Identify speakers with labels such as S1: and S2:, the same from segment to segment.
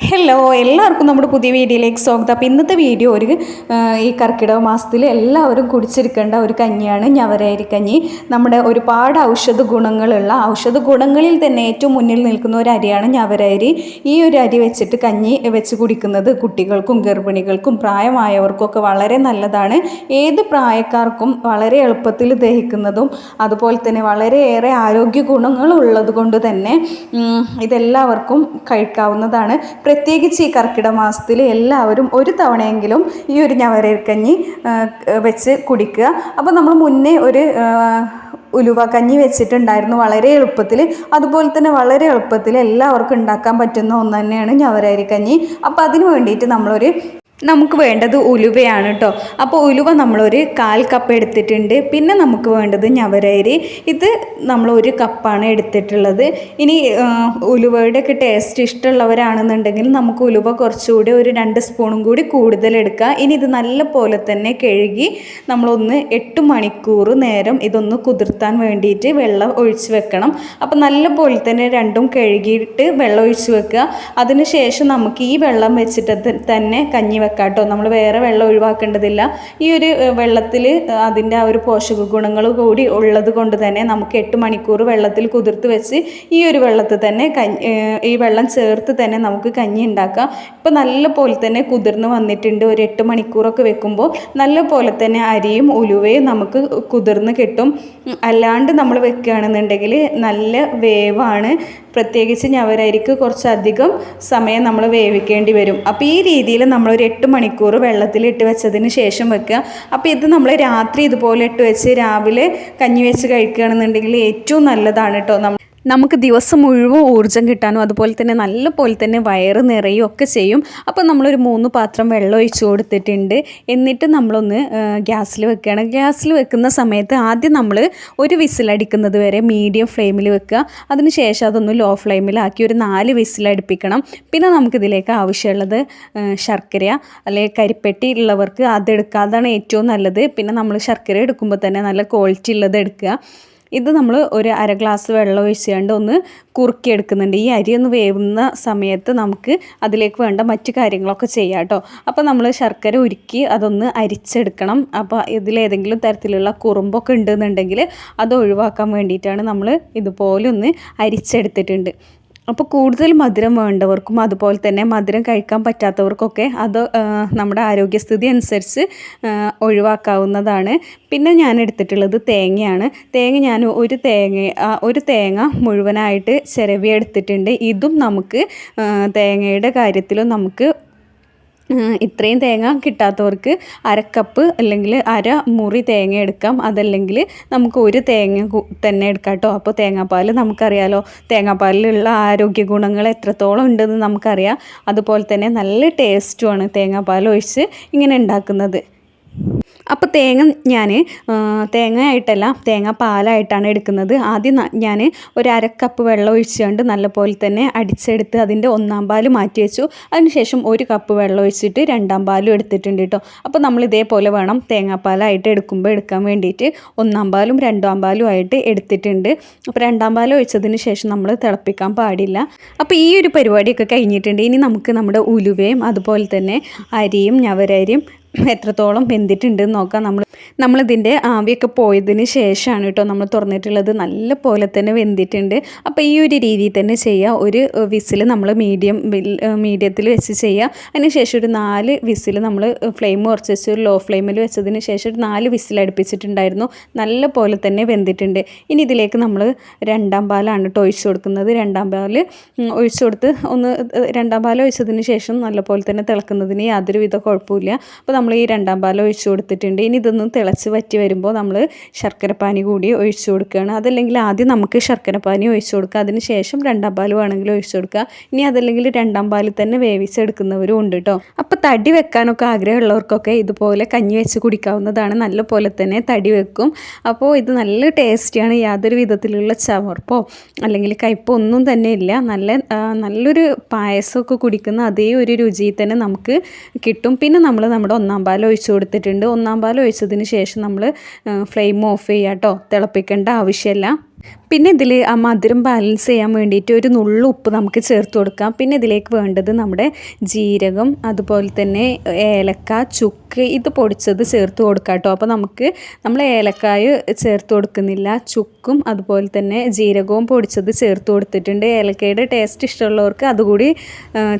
S1: Hello എല്ലാവർക്കും നമ്മുടെ പുതിയ വീഡിയോയിലേക്ക് സ്വാഗതം. അപ്പോൾ ഇന്നത്തെ വീഡിയോ ഒരു ഈ കർക്കിടക മാസത്തിൽ എല്ലാവരും കുടിച്ചിരിക്കേണ്ട ഒരു കഞ്ഞിയാണ് ഞവരയരി കഞ്ഞി. നമ്മുടെ ഒരുപാട് ഔഷധ ഗുണങ്ങളുള്ള ഔഷധ ഗുണങ്ങളിൽ തന്നെ ഏറ്റവും മുന്നിൽ നിൽക്കുന്ന ഒരു അരിയാണ് ഞവരയരി ഈ ഒരു അരി വെച്ചിട്ട് കഞ്ഞി വെച്ച് കുടിക്കുന്നത് കുട്ടികൾക്കും ഗർഭിണികൾക്കും പ്രായമായവർക്കൊക്കെ വളരെ നല്ലതാണ്. ഏത് പ്രായക്കാർക്കും വളരെ എളുപ്പത്തിൽ ദഹിക്കുന്നതും അതുപോലെ തന്നെ വളരെയേറെ ആരോഗ്യ ഗുണങ്ങളുള്ളത് കൊണ്ട് തന്നെ ഇതെല്ലാവർക്കും കഴിക്കാവുന്നതാണ്. പ്രത്യേകിച്ച് ഈ കർക്കിടക മാസത്തിൽ എല്ലാവരും ഒരു തവണയെങ്കിലും ഈ ഒരു ഞവരക്കഞ്ഞി വെച്ച് കുടിക്കുക. അപ്പോൾ നമ്മൾ മുന്നേ ഒരു ഉലുവ കഞ്ഞി വെച്ചിട്ടുണ്ടായിരുന്നു വളരെ എളുപ്പത്തിൽ അതുപോലെ തന്നെ വളരെ എളുപ്പത്തിൽ എല്ലാവർക്കും ഉണ്ടാക്കാൻ പറ്റുന്ന ഒന്ന് തന്നെയാണ് ഞവരരിക്കഞ്ഞി അപ്പോൾ അതിന് വേണ്ടിയിട്ട് നമ്മളൊരു നമുക്ക് വേണ്ടത് ഉലുവയാണ് കേട്ടോ അപ്പോൾ ഉലുവ നമ്മളൊരു കാൽ കപ്പ് എടുത്തിട്ടുണ്ട്. പിന്നെ നമുക്ക് വേണ്ടത് ഞവരരി. ഇത് നമ്മൾ ഒരു കപ്പാണ് എടുത്തിട്ടുള്ളത്. ഇനി ഉലുവയുടെ ഒക്കെ ടേസ്റ്റ് ഇഷ്ടമുള്ളവരാണെന്നുണ്ടെങ്കിൽ നമുക്ക് ഉലുവ കുറച്ചുകൂടി ഒരു രണ്ട് സ്പൂണും കൂടി കൂടുതൽ എടുക്കുക ഇനി ഇത് നല്ല പോലെ തന്നെ കഴുകി നമ്മളൊന്ന് എട്ട് മണിക്കൂർ നേരം ഇതൊന്ന് കുതിർത്താൻ വേണ്ടിയിട്ട് വെള്ളം ഒഴിച്ച് വെക്കണം. അപ്പോൾ നല്ല പോലെ തന്നെ രണ്ടും കഴുകിയിട്ട് വെള്ളം ഒഴിച്ച് വെക്കുക. അതിനുശേഷം നമുക്ക് ഈ വെള്ളം വെച്ചിട്ട് തന്നെ കഞ്ഞി വെക്കാം കേട്ടോ നമ്മൾ വേറെ വെള്ളം ഒഴിവാക്കേണ്ടതില്ല. ഈ ഒരു വെള്ളത്തിൽ അതിന്റെ ആ ഒരു പോഷക ഗുണങ്ങൾ കൂടി ഉള്ളത് കൊണ്ട് തന്നെ നമുക്ക് എട്ട് മണിക്കൂർ വെള്ളത്തിൽ കുതിർത്ത് വെച്ച് ഈ ഒരു വെള്ളത്തിൽ തന്നെ ഈ വെള്ളം ചേർത്ത് തന്നെ നമുക്ക് കഞ്ഞി ഉണ്ടാക്കാം. ഇപ്പോൾ നല്ല പോലെ തന്നെ കുതിർന്ന് വന്നിട്ടുണ്ട് ഒരു എട്ട് മണിക്കൂറൊക്കെ വെക്കുമ്പോൾ. നല്ല പോലെ തന്നെ അരിയും ഉലുവയും നമുക്ക് കുതിർന്ന് കിട്ടും. അല്ലാണ്ട് നമ്മൾ വെക്കുകയാണെന്നുണ്ടെങ്കിൽ നല്ല വേവാണ്. പ്രത്യേകിച്ച് ഞവരരിക്ക് കുറച്ചധികം സമയം നമ്മൾ വേവിക്കേണ്ടി വരും. അപ്പോൾ ഈ രീതിയിൽ നമ്മളൊരു ഒരു എട്ട് മണിക്കൂർ വെള്ളത്തിൽ ഇട്ട് വെച്ചതിന് ശേഷം വെക്കുക. അപ്പോൾ ഇത് നമ്മൾ രാത്രി ഇതുപോലെ ഇട്ട് വെച്ച് രാവിലെ കഞ്ഞി വെച്ച് കഴിക്കുകയാണെന്നുണ്ടെങ്കിൽ ഏറ്റവും നല്ലതാണ് കേട്ടോ. നമ്മൾ നമുക്ക് ദിവസം മുഴുവൻ ഊർജം കിട്ടാനും അതുപോലെ തന്നെ നല്ല പോലെ തന്നെ വയറ് നിറയും ഒക്കെ ചെയ്യും. അപ്പോൾ നമ്മളൊരു മൂന്ന് പാത്രം വെള്ളം ഒഴിച്ചു കൊടുത്തിട്ടുണ്ട്. എന്നിട്ട് നമ്മളൊന്ന് ഗ്യാസിൽ വെക്കുകയാണ് ഗ്യാസിൽ വെക്കുന്ന സമയത്ത് ആദ്യം നമ്മൾ ഒരു വിസിലടിക്കുന്നത് വരെ മീഡിയം ഫ്ലെയിമിൽ വെക്കുക. അതിനുശേഷം അതൊന്ന് ലോ ഫ്ലെയിമിലാക്കി ഒരു നാല് വിസിലടിപ്പിക്കണം പിന്നെ നമുക്കിതിലേക്ക് ആവശ്യമുള്ളത് ശർക്കര അല്ലെങ്കിൽ കരിപ്പെട്ടി ഉള്ളവർക്ക് അതെടുക്കുക. അതാണ് ഏറ്റവും നല്ലത്. പിന്നെ നമ്മൾ ശർക്കര എടുക്കുമ്പോൾ തന്നെ നല്ല ക്വാളിറ്റി ഉള്ളത് എടുക്കുക. ഇത് നമ്മൾ ഒരു അര ഗ്ലാസ് വെള്ളം ഒഴിച്ചുകൊണ്ട് ഒന്ന് കുറുക്കിയെടുക്കുന്നുണ്ട്. ഈ അരി ഒന്ന് വേവുന്ന സമയത്ത് നമുക്ക് അതിലേക്ക് വേണ്ട മറ്റു കാര്യങ്ങളൊക്കെ ചെയ്യാം കേട്ടോ. അപ്പോൾ നമ്മൾ ശർക്കര ഉരുക്കി അതൊന്ന് അരിച്ചെടുക്കണം. അപ്പോൾ ഇതിലേതെങ്കിലും തരത്തിലുള്ള കുറുമ്പൊക്കെ ഉണ്ടെന്നുണ്ടെങ്കിൽ അത് ഒഴിവാക്കാൻ വേണ്ടിയിട്ടാണ് നമ്മൾ ഇതുപോലെ ഒന്ന് അരിച്ചെടുത്തിട്ടുണ്ട്. അപ്പോൾ കൂടുതൽ മധുരം വേണ്ടവർക്കും അതുപോലെ തന്നെ മധുരം കഴിക്കാൻ പറ്റാത്തവർക്കൊക്കെ അത് നമ്മുടെ ആരോഗ്യസ്ഥിതി അനുസരിച്ച് ഒഴിവാക്കാവുന്നതാണ്. പിന്നെ ഞാൻ എടുത്തിട്ടുള്ളത് തേങ്ങയാണ്. തേങ്ങ ഞാൻ ഒരു തേങ്ങ ഒരു തേങ്ങ മുഴുവനായിട്ട് ചിരവി എടുത്തിട്ടുണ്ട് ഇതും നമുക്ക് തേങ്ങയുടെ കാര്യത്തിലും നമുക്ക് ഇത്രയും തേങ്ങ കിട്ടാത്തവർക്ക് അരക്കപ്പ് അല്ലെങ്കിൽ അര മുറി തേങ്ങ എടുക്കാം. അതല്ലെങ്കിൽ നമുക്ക് ഒരു തേങ്ങ തന്നെ എടുക്കാം കേട്ടോ. അപ്പോൾ തേങ്ങാപ്പാൽ നമുക്കറിയാലോ. തേങ്ങാപ്പാലിലുള്ള ആരോഗ്യ ഗുണങ്ങൾ എത്രത്തോളം ഉണ്ടെന്ന് നമുക്കറിയാം. അതുപോലെ തന്നെ നല്ല ടേസ്റ്റുമാണ് തേങ്ങാപ്പാൽ ഒഴിച്ച് ഇങ്ങനെ ഉണ്ടാക്കുന്നത്. അപ്പോൾ തേങ്ങ ഞാൻ തേങ്ങയായിട്ടല്ല തേങ്ങ പാലായിട്ടാണ് എടുക്കുന്നത്. ആദ്യം ഞാൻ ഒരു അരക്കപ്പ് വെള്ളം ഒഴിച്ചുകൊണ്ട് നല്ലപോലെ തന്നെ അടിച്ചെടുത്ത് അതിന്റെ ഒന്നാം പാൽ മാറ്റി വെച്ചു. അതിനുശേഷം ഒരു കപ്പ് വെള്ളം ഒഴിച്ചിട്ട് രണ്ടാം പാലും എടുത്തിട്ടുണ്ട് കേട്ടോ അപ്പോൾ നമ്മൾ ഇതേപോലെ വേണം തേങ്ങാപ്പാലായിട്ട് എടുക്കുമ്പോൾ എടുക്കാൻ വേണ്ടിയിട്ട്. ഒന്നാം പാലും രണ്ടാം പാലും ആയിട്ട് എടുത്തിട്ടുണ്ട്. അപ്പോൾ രണ്ടാം പാൽ ഒഴിച്ചതിന് ശേഷം നമ്മൾ തിളപ്പിക്കാൻ പാടില്ല. അപ്പോൾ ഈ ഒരു പരിപാടിയൊക്കെ കഴിഞ്ഞിട്ടുണ്ട്. ഇനി നമുക്ക് നമ്മുടെ ഉലുവയും അതുപോലെ തന്നെ അരിയും ഞവരരിയും എത്രത്തോളം വെന്തിട്ടുണ്ട് നോക്കാം. നമ്മൾ നമ്മളിതിന്റെ ആവിയൊക്കെ പോയതിന് ശേഷമാണ് കേട്ടോ നമ്മൾ തുറന്നിട്ടുള്ളത്. നല്ല പോലെ തന്നെ വെന്തിട്ടുണ്ട്. അപ്പോൾ ഈ ഒരു രീതിയിൽ തന്നെ ചെയ്യുക ഒരു വിസിൽ നമ്മൾ മീഡിയം മീഡിയത്തിൽ വെച്ച് ചെയ്യുക അതിന് ശേഷം ഒരു നാല് വിസിൽ നമ്മൾ ഫ്ലെയിം കുറച്ച് വെച്ച് ഒരു ലോ ഫ്ലെയിമിൽ വെച്ചതിന് ശേഷം ഒരു നാല് വിസിൽ അടുപ്പിച്ചിട്ടുണ്ടായിരുന്നു. നല്ല പോലെ തന്നെ വെന്തിട്ടുണ്ട്. ഇനി ഇതിലേക്ക് നമ്മൾ രണ്ടാം പാലാണ് കേട്ടോ ഒഴിച്ചു കൊടുക്കുന്നത്. രണ്ടാം പാൽ ഒഴിച്ചു കൊടുത്ത് ഒന്ന് രണ്ടാം പാൽ ഒഴിച്ചതിന് ശേഷം നല്ല പോലെ തന്നെ തിളക്കുന്നതിന് യാതൊരു വിധ കുഴപ്പമില്ല. അപ്പോൾ നമ്മൾ ഈ രണ്ടാം പാൽ ഒഴിച്ചു കൊടുത്തിട്ടുണ്ട്. ഇനി ഇതൊന്ന് തിളച്ച് വറ്റി വരുമ്പോൾ നമ്മൾ ശർക്കരപ്പാനി കൂടി ഒഴിച്ച് കൊടുക്കുകയാണ്. അതല്ലെങ്കിൽ ആദ്യം നമുക്ക് ശർക്കരപ്പാനി ഒഴിച്ച് കൊടുക്കുക. അതിന് ശേഷം രണ്ടാം പാൽ വേണമെങ്കിൽ ഒഴിച്ച് കൊടുക്കുക. ഇനി അതല്ലെങ്കിൽ രണ്ടാം പാലിൽ തന്നെ വേവിച്ചെടുക്കുന്നവരും ഉണ്ട് കേട്ടോ. അപ്പോൾ തടി വെക്കാനൊക്കെ ആഗ്രഹമുള്ളവർക്കൊക്കെ ഇതുപോലെ കഞ്ഞി വെച്ച് കുടിക്കാവുന്നതാണ്. നല്ല പോലെ തന്നെ തടി വെക്കും. അപ്പോൾ ഇത് നല്ല ടേസ്റ്റിയാണ്. യാതൊരു വിധത്തിലുള്ള ചവർപ്പോ അല്ലെങ്കിൽ കയ്പോ ഒന്നും തന്നെ ഇല്ല. നല്ല നല്ലൊരു പായസമൊക്കെ കുടിക്കുന്ന അതേ ഒരു രുചിയിൽ തന്നെ നമുക്ക് കിട്ടും. പിന്നെ നമ്മൾ നമ്മുടെ ഒന്നാം പാൽ ഒഴിച്ചു കൊടുത്തിട്ടുണ്ട്. ഒന്നാം പാൽ ഒഴിച്ചതിന് നമ്മൾ ഫ്ലെയിം ഓഫ് ചെയ്യുക കേട്ടോ. തിളപ്പിക്കേണ്ട ആവശ്യമില്ല. പിന്നെ ഇതിൽ ആ മധുരം ബാലൻസ് ചെയ്യാൻ വേണ്ടിയിട്ട് ഒരു നുള്ളു ഉപ്പ് നമുക്ക് ചേർത്ത് കൊടുക്കാം. പിന്നെ ഇതിലേക്ക് വേണ്ടത് നമ്മുടെ ജീരകം അതുപോലെ തന്നെ ഏലക്ക ചുക്ക് ഇത് പൊടിച്ചത് ചേർത്ത് കൊടുക്കാം കേട്ടോ. അപ്പോൾ നമുക്ക് നമ്മൾ ഏലക്കായ ചേർത്ത് കൊടുക്കുന്നില്ല. ചുക്കും അതുപോലെ തന്നെ ജീരകവും പൊടിച്ചത് ചേർത്ത് കൊടുത്തിട്ടുണ്ട്. ഏലക്കയുടെ ടേസ്റ്റ് ഇഷ്ടമുള്ളവർക്ക് അതുകൂടി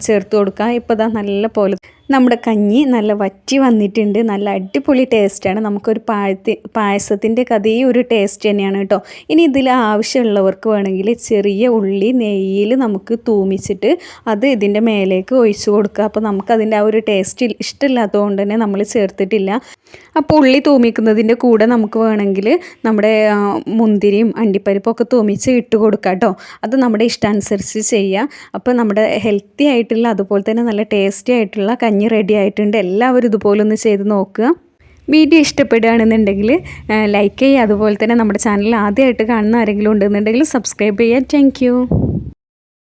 S1: ചേർത്ത് കൊടുക്കാം. ഇപ്പോൾ ഇതാ നല്ല പോലെ നമ്മുടെ കഞ്ഞി നല്ല വറ്റി വന്നിട്ടുണ്ട്. നല്ല അടിപൊളി ടേസ്റ്റാണ് നമുക്കൊരു പായത്തി പായസത്തിന്റെ കഥയും ഒരു ടേസ്റ്റ് തന്നെയാണ് കേട്ടോ. ഇനി ഇതിൽ ആവശ്യമുള്ളവർക്ക് വേണമെങ്കിൽ ചെറിയ ഉള്ളി നെയ്യിൽ നമുക്ക് തൂമിച്ചിട്ട് അത് ഇതിന്റെ മേലേക്ക് ഒഴിച്ചു കൊടുക്കുക. അപ്പോൾ നമുക്കതിന്റെ ആ ഒരു ടേസ്റ്റ് ഇഷ്ടമില്ലാത്തതുകൊണ്ട് തന്നെ നമ്മൾ ചേർത്തിട്ടില്ല. അപ്പോൾ ഉള്ളി തൂമിക്കുന്നതിന്റെ കൂടെ നമുക്ക് വേണമെങ്കിൽ നമ്മുടെ മുന്തിരിയും അണ്ടിപ്പരിപ്പൊക്കെ തൂമിച്ച് ഇട്ട് കൊടുക്കാം കേട്ടോ. അത് നമ്മുടെ ഇഷ്ടാനുസരിച്ച് ചെയ്യുക അപ്പോൾ നമ്മുടെ ഹെൽത്തി ആയിട്ടുള്ള അതുപോലെ തന്നെ നല്ല ടേസ്റ്റി ആയിട്ടുള്ള കഞ്ഞി റെഡി ആയിട്ടുണ്ട്. എല്ലാവരും ഇതുപോലെ ഒന്ന് ചെയ്ത് നോക്കുക. വീഡിയോ ഇഷ്ടപ്പെടുകയാണെന്നുണ്ടെങ്കിൽ ലൈക്ക് ചെയ്യുക. അതുപോലെ തന്നെ നമ്മുടെ ചാനൽ ആദ്യമായിട്ട് കാണുന്ന ആരെങ്കിലും ഉണ്ടെന്നുണ്ടെങ്കിൽ സബ്സ്ക്രൈബ് ചെയ്യുക. താങ്ക്